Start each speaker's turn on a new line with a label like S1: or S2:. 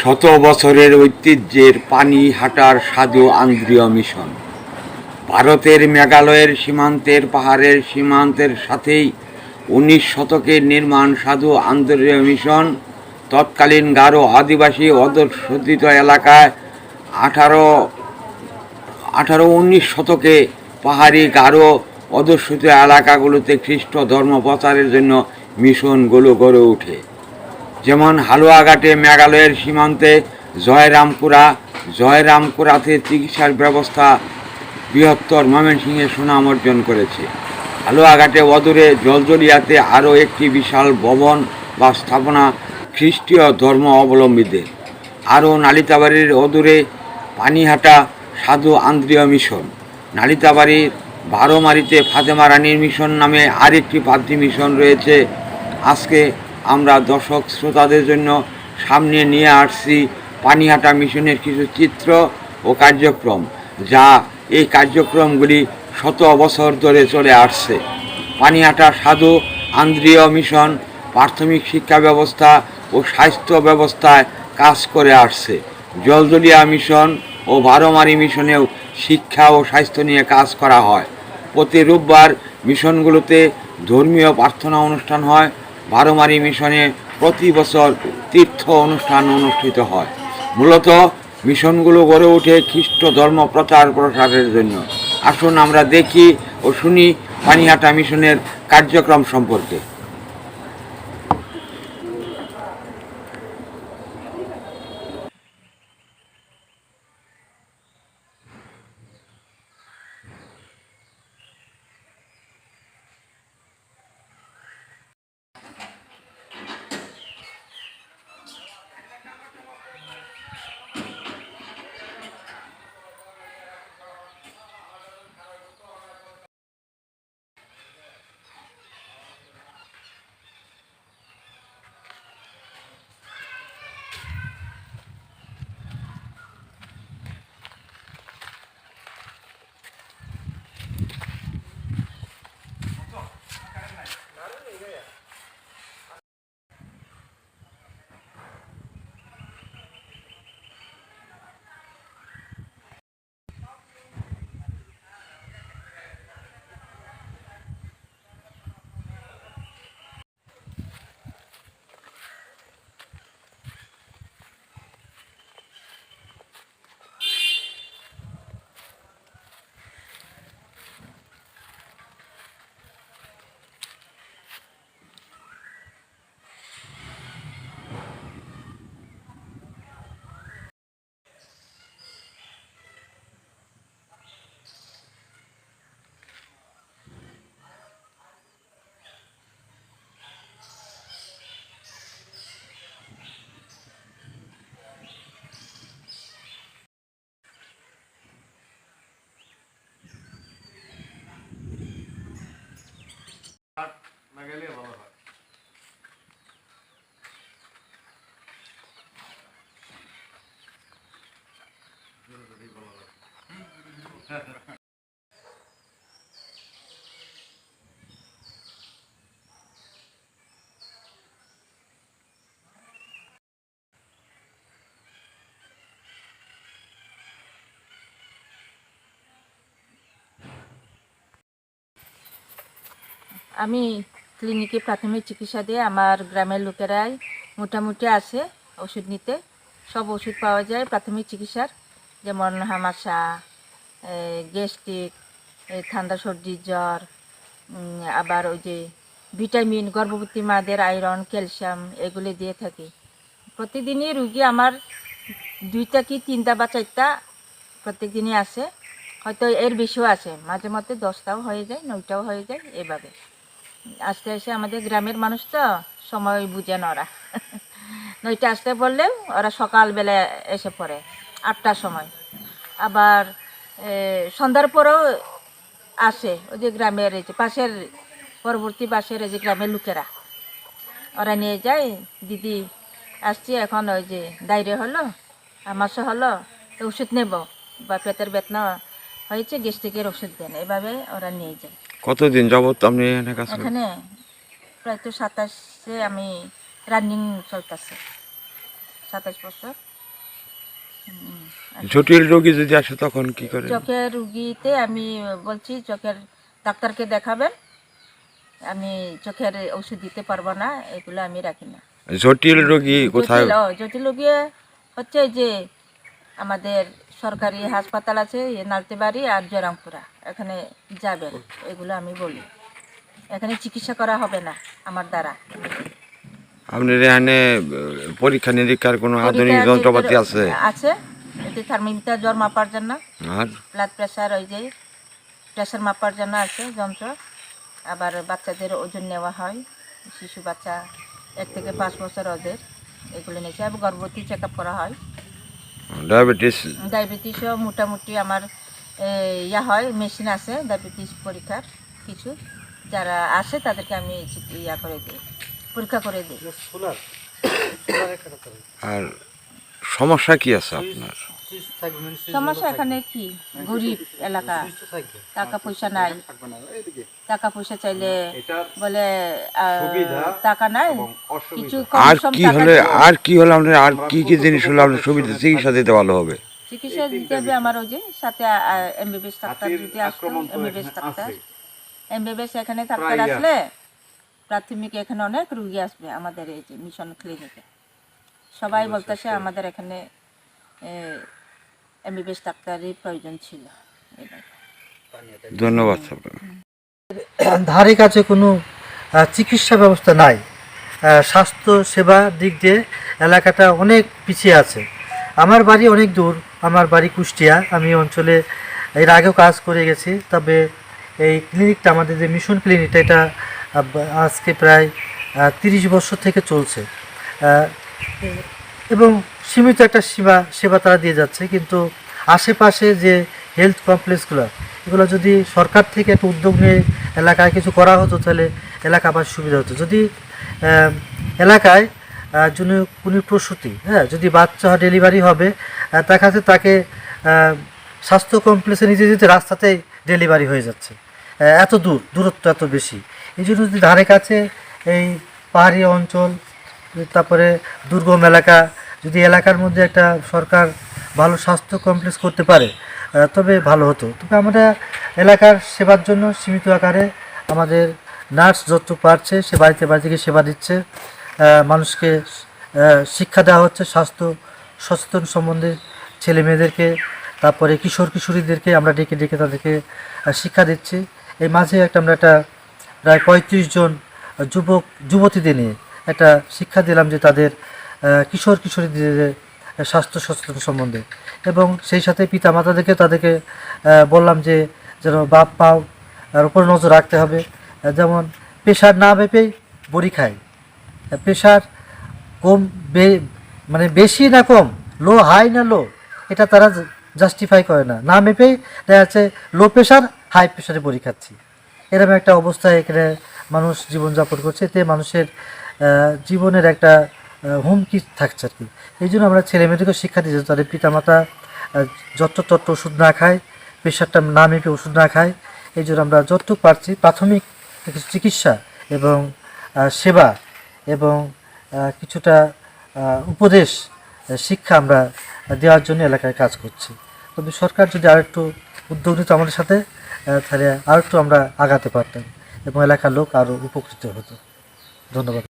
S1: শত বছরের ঐতিহ্যের পানি হাঁটার সাধু আন্দ্রিয় মিশন। ভারতের মেঘালয়ের সীমান্তের পাহাড়ের সীমান্তের সাথেই উনিশ শতকের নির্মাণ সাধু আন্দ্রিয় মিশন, তৎকালীন গারো আদিবাসী অধ্যুষিত এলাকায় আঠারো আঠারো উনিশ শতকে পাহাড়ি গারো অধ্যুষিত এলাকাগুলোতে খ্রিস্ট ধর্ম প্রচারের জন্য মিশনগুলো গড়ে ওঠে। যেমন হালুয়াঘাটে মেঘালয়ের সীমান্তে, জয়রামপুরা, জয়রামপুরাতে চিকিৎসার ব্যবস্থা বৃহত্তর ময়মনসিংহে সুনাম অর্জন করেছে। হালুয়াঘাটে অদূরে জলজলিয়াতে আরও একটি বিশাল ভবন বা স্থাপনা খ্রিস্টীয় ধর্ম অবলম্বীদের। আরও নালিতাবাড়ির অদূরে পানিহাটা সাধু আন্দ্রিয় মিশন। নালিতাবাড়ির বারোমারিতে ফাতেমা রানীর মিশন নামে আরেকটি পাদ্রী মিশন রয়েছে। আজকে আমরা দর্শক শ্রোতাদের জন্য সামনে নিয়ে আসছি পানিহাটা মিশনের কিছু চিত্র ও কার্যক্রম, যা এই কার্যক্রমগুলি শত বছর ধরে চলে আসছে। পানিহাটা সাধু আন্দ্রিয় মিশন প্রাথমিক শিক্ষা ব্যবস্থা ও স্বাস্থ্য ব্যবস্থায় কাজ করে আসছে। জলদলিয়া মিশন ও বারোমারি মিশনেও শিক্ষা ও স্বাস্থ্য নিয়ে কাজ করা হয়। প্রতি রোববার মিশনগুলোতে ধর্মীয় প্রার্থনা অনুষ্ঠান হয়। বারোমারি মিশনে প্রতি বছর তীর্থ অনুষ্ঠান অনুষ্ঠিত হয়। মূলত মিশনগুলো গড়ে ওঠে খ্রিস্ট ধর্ম প্রচার প্রসারের জন্য। আসুন আমরা দেখি ও শুনি পানিহাটা মিশনের কার্যক্রম সম্পর্কে।
S2: লাগাইলে ভালো হয়
S3: আমি ক্লিনিকে প্রাথমিক চিকিৎসা দিয়ে আমার গ্রামের লোকেরাই মোটামুটি আসে ওষুধ নিতে। সব ওষুধ পাওয়া যায় প্রাথমিক চিকিৎসার। যেমন হামাশা গ্যাস্ট্রিক ঠান্ডা সর্দি জ্বর আবার ওই যে ভিটামিন, গর্ভবতী মাদের আয়রন, ক্যালসিয়াম এগুলি দিয়ে থাকি। প্রতিদিনই রুগী আমার দুইটা কি তিনটা বা চারটা প্রত্যেকদিনই আসে। হয়তো এর বেশিও আসে। মাঝে মধ্যে দশটাও হয়ে যায়, নয়টাও হয়ে যায় এভাবে। আস্তে আস্তে আমাদের গ্রামের মানুষ তো সময় বুঝে না ওরা। নয়টা আসতে বললেও ওরা সকালবেলা এসে পড়ে, আটটার সময়। আবার সন্ধ্যার পরেও আসে ওই যে গ্রামের এই যে পাশের, পরবর্তী পাশের এই যে গ্রামের লোকেরা। ওরা নিয়ে যায়, দিদি, আসছি এখন ওই যে ডায়রিয়া হলো আমাশা হলো ওষুধ নেব বা পেটের বেতনা হয়েছে গ্যাস্ট্রিকের ওষুধ দেন এভাবে ওরা নিয়ে যায়।
S1: কতদিন যাবত আপনি এখানে কাজ করেন?
S3: এখানে প্রায় তো সাতাশে আমি রানিং চলতেছে সাতাশ বছর।
S1: জটিল রোগী যদি আসে তখন কি করে
S3: চোখের রুগীতে আমি বলছি চোখের ডাক্তারকে দেখাবেন আমি চোখের ওষুধ দিতে পারব না এগুলো আমি রাখি না।
S1: জটিল রোগী কোথায়?
S3: জটিল রোগী হচ্ছে যে আমাদের সরকারি হাসপাতাল আছে এ নালতেবাড়ি আর জয়রামপুরা এখানে যাবেন এগুলো আমি বলি। এখানে চিকিৎসা করা হবে না আমার দ্বারা।
S1: আপনার এখানে পরীক্ষা নিরীক্ষার কোনো আধুনিক যন্ত্রপাতি আছে?
S3: আছে এতে থার্মোমিটার জ্বর মাপার জন্য।
S1: আর?
S3: ব্লাড প্রেশার ওই যে প্রেশার মাপার জন্য আছে যন্ত্র। আবার বাচ্চাদের ওজন নেওয়া হয় শিশু বাচ্চা এক থেকে পাঁচ বছর ওদের এগুলো নিয়েছে এবং গর্ভবতী চেক আপ করা হয়।
S1: ডায়াবেটিস
S3: ডায়াবেটিসও মোটামুটি আমার ইয়া হয় মেশিন আছে ডায়াবেটিস পরীক্ষার কিছু। যারা আসে তাদেরকে আমি ইয়া করে দিই পরীক্ষা করে দিই।
S1: আর সমস্যা কি আছে আপনার?
S3: সমস্যা এখানে কি? গরিব এলাকা টাকা পয়সা নাই। টাকা পয়সা চাইলে বলে টাকা নাই। কিছু
S1: আর কি হলে আর কি হলে আপনার আর কি কি জিনিস হলে আপনার সুবিধা চিকিৎসা দিতে ভালো হবে?
S3: চিকিৎসা দিতে হবে আমার ওই যে সাথে এমবিবিএস ডাক্তার যদি আসতো এমবিবিএস ডাক্তার। এমবিবিএস এখানে ডাক্তার আসলে প্রাথমিক এখানে অনেক রুগী আসবে আমাদের এই যে মিশন ক্লিনিকে। সবাই বলতেছে আমাদের এখানে এমবিবিএস ডাক্তারই প্রয়োজন ছিল।
S1: ধন্যবাদ
S2: ধারে কাছে কোনো চিকিৎসা ব্যবস্থা নাই। স্বাস্থ্য সেবা দিক দিয়ে এলাকাটা অনেক পিছিয়ে আছে। আমার বাড়ি অনেক দূর, আমার বাড়ি কুষ্টিয়া। আমি অঞ্চলে এর আগেও কাজ করে গেছি, তবে এই ক্লিনিকটা, আমাদের যে মিশন ক্লিনিকটা, এটা আজকে প্রায় তিরিশ বছর থেকে চলছে। এবং সীমিত একটা সেবা সেবা তারা দিয়ে যাচ্ছে, কিন্তু আশেপাশে যে হেলথ কমপ্লেক্সগুলো এগুলো যদি সরকার থেকে একটা উদ্যোগ নিয়ে এলাকায় কিছু করা হতো, তাহলে এলাকা আবার সুবিধা হতো। যদি এলাকায় যদি কোনো প্রসূতি হ্যাঁ যদি বাচ্চা ডেলিভারি হবে দেখা যাচ্ছে তাকে স্বাস্থ্য কমপ্লেক্সে নিজে যেতে রাস্তাতেই ডেলিভারি হয়ে যাচ্ছে। এত দূর, দূরত্ব এত বেশি। এই জন্য যদি ধারে কাছে এই পাহাড়ি অঞ্চল, তারপরে দুর্গম এলাকা, যদি এলাকার মধ্যে একটা সরকার ভালো স্বাস্থ্য কমপ্লেক্স করতে পারে তবে ভালো হতো। তবে আমরা এলাকার সেবার জন্য সীমিত আকারে আমাদের নার্স যত পারছে সে বাড়িতে বাড়িতে গিয়ে সেবা দিচ্ছে। মানুষকে শিক্ষা দেওয়া হচ্ছে স্বাস্থ্য সচেতন সম্বন্ধে ছেলে মেয়েদেরকে, তারপরে কিশোর কিশোরীদেরকে আমরা ডেকে ডেকে তাদেরকে শিক্ষা দিচ্ছি। এই মাঝে একটা আমরা একটা প্রায় পঁয়ত্রিশ জন যুবক, যুবতীদের নিয়ে একটা শিক্ষা দিলাম যে তাদের কিশোর কিশোরীদের স্বাস্থ্য সচেতন সম্বন্ধে। এবং সেই সাথে পিতা মাতাদেরকে তাদেরকে বললাম যে যেন বাপ পাও তার উপর নজর রাখতে হবে। যেমন প্রেশার না মেপেই বড়ি খায়। প্রেশার কম বে মানে বেশি না কম লো হাই না লো এটা তারা জাস্টিফাই করে না। না মেপেই দেখা যাচ্ছে লো প্রেশার হাই প্রেশারে বড়ি খাচ্ছি। এরকম একটা অবস্থায় এখানে মানুষ জীবনযাপন করছে। এতে মানুষের জীবনের একটা হুমকি থাকছে আর কি। এই জন্য আমরা ছেলে মেয়েদেরকে শিক্ষা দিচ্ছি তাদের পিতামাতা আহ, যত তত্ত্ব ওষুধ না খায়। প্রেশারটা না মেপে ওষুধ না খায়। এই জন্য আমরা যতটুকু পারছি প্রাথমিক কিছু চিকিৎসা এবং সেবা এবং কিছুটা উপদেশ শিক্ষা আমরা দেওয়ার জন্য এলাকায় কাজ করছি। তবে সরকার যদি আরেকটু উদ্যোগ নিত আমাদের সাথে তাহলে আরেকটু আমরা আগাতে পারতাম এবং এলাকার লোক আরও উপকৃত হতো। ধন্যবাদ।